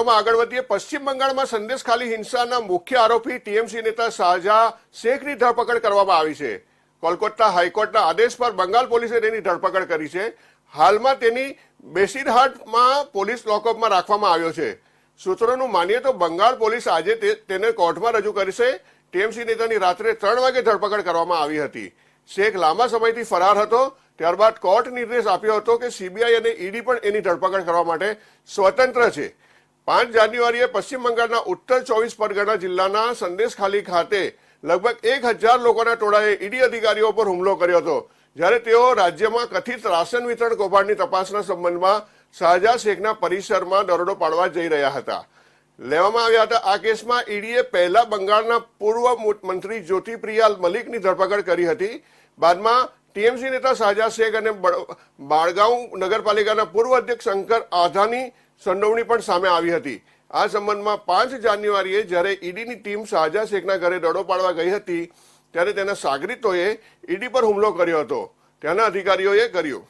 સમાચારોમાં આગળ વધીએ. પશ્ચિમ બંગાળમાં સંદેશ ખાલી હિંસાના મુખ્ય આરોપી ટીએમસી નેતા શાહજહા શેખની ધરપકડ કરવામાં આવી છે. કોલકાતા હાઈકોર્ટના આદેશ પર બંગાળ પોલીસે તેની ધરપકડ કરી છે. હાલમાં તેની બેસીરહાટમાં પોલીસ લોકઅપમાં રાખવામાં આવ્યો છે. સૂત્રોનું માનીએ તો બંગાળ પોલીસ આજે તેને કોર્ટમાં રજૂ કરશે. ટીએમસી નેતાની રાત્રે ત્રણ વાગે ધરપકડ કરવામાં આવી હતી. શેખ લાંબા સમયથી ફરાર હતો. ત્યારબાદ કોર્ટ નિર્દેશ આપ્યો હતો કે સીબીઆઈ અને ઈડી પણ એની ધરપકડ કરવા માટે સ્વતંત્ર છે. પાંચ જાન્યુઆરીએ પશ્ચિમ બંગાળના ઉત્તર ચોવીસ પરગણા જિલ્લાના સંદેશખાલી ખાતે લગભગ એક હજાર લોકોના ટોળાએ ઈડી અધિકારીઓ પર હુમલો કર્યો હતો. જ્યારે તેઓ રાજ્યમાં કથિત રાશન વિતરણ કૌભાંડની તપાસના સંબંધમાં શાહજા શેખના પરિસરમાં દરોડો પાડવા જઈ રહ્યા હતા. લેવામાં આવ્યા હતા આ કેસમાં ઈડીએ પહેલા બંગાળના પૂર્વ મંત્રી જ્યોતિપ્રિયા મલિકની ધરપકડ કરી હતી. બાદમાં ટીએમસી નેતા શાહજા શેખ અને બાળગાંવ નગરપાલિકાના પૂર્વ અધ્યક્ષ શંકર આધાની સંડોવણી પણ સામે આવી હતી. આ સંબંધમાં પાંચ જાન્યુઆરીએ જ્યારે ઈડીની ટીમ શાહજા શેખના ઘરે દડો પાડવા ગઈ હતી, ત્યારે તેના સાગરીતોએ ઈડી પર હુમલો કર્યો હતો. ત્યાંના અધિકારીઓએ કર્યું.